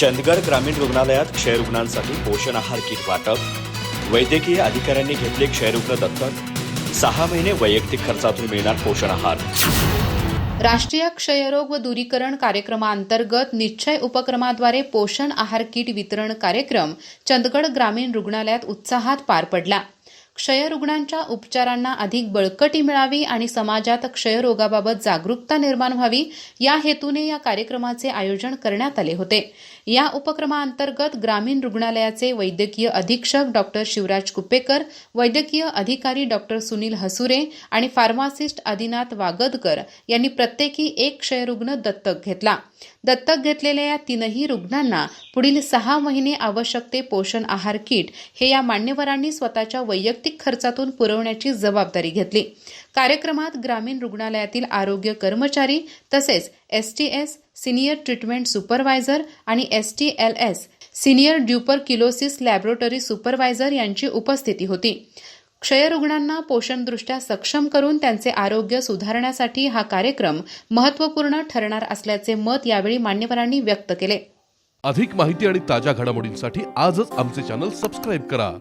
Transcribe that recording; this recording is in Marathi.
चंदगड ग्रामीण रुग्णालयात क्षयरुग्णांसाठी पोषण आहार किट वाटप. वैद्यकीय अधिकाऱ्यांनी घेतले क्षयरुग्ण दत्तक. सहा महिने वैयक्तिक खर्चातून मिळणार पोषण आहार राष्ट्रीय क्षयरोग व दूरीकरण कार्यक्रमाअंतर्गत निश्चय उपक्रमाद्वारे पोषण आहार किट वितरण कार्यक्रम चंदगड ग्रामीण रुग्णालयात उत्साहात पार पडला. क्षयरुग्णांच्या उपचारांना अधिक बळकटी मिळावी आणि समाजात क्षयरोगाबाबत जागरूकता निर्माण व्हावी या हेतूने या कार्यक्रमाचे आयोजन करण्यात आले होते. या उपक्रमाअंतर्गत ग्रामीण रुग्णालयाचे वैद्यकीय अधीक्षक डॉक्टर शिवराज कुपेकर वैद्यकीय अधिकारी डॉक्टर सुनील हसुरे आणि फार्मासिस्ट आदिनाथ वागदकर यांनी प्रत्येकी एक क्षयरुग्ण दत्तक घेतला. दत्तक घेतलेल्या या तीनही रुग्णांना पुढील सहा महिने आवश्यक ते पोषण आहार किट हे या मान्यवरांनी स्वतःच्या वैयक्तिक खर्चातून पुरवण्याची जबाबदारी घेतली. कार्यक्रमात ग्रामीण रुग्णालयातील आरोग्य कर्मचारी तसेच S T S senior treatment supervisor आणि S T L S senior tuberculosis laboratory supervisor यांची उपस्थिती होती. क्षयरुग्णांना पोषणदृष्ट्या सक्षम करून त्यांचे आरोग्य सुधारण्यासाठी हा कार्यक्रम महत्त्वपूर्ण ठरणार असल्याचे मत यावेळी मान्यवरांनी व्यक्त केले. अधिक माहिती आणि ताज्या घडामोडींसाठी आजच आमचे चॅनल सबस्क्राईब करा.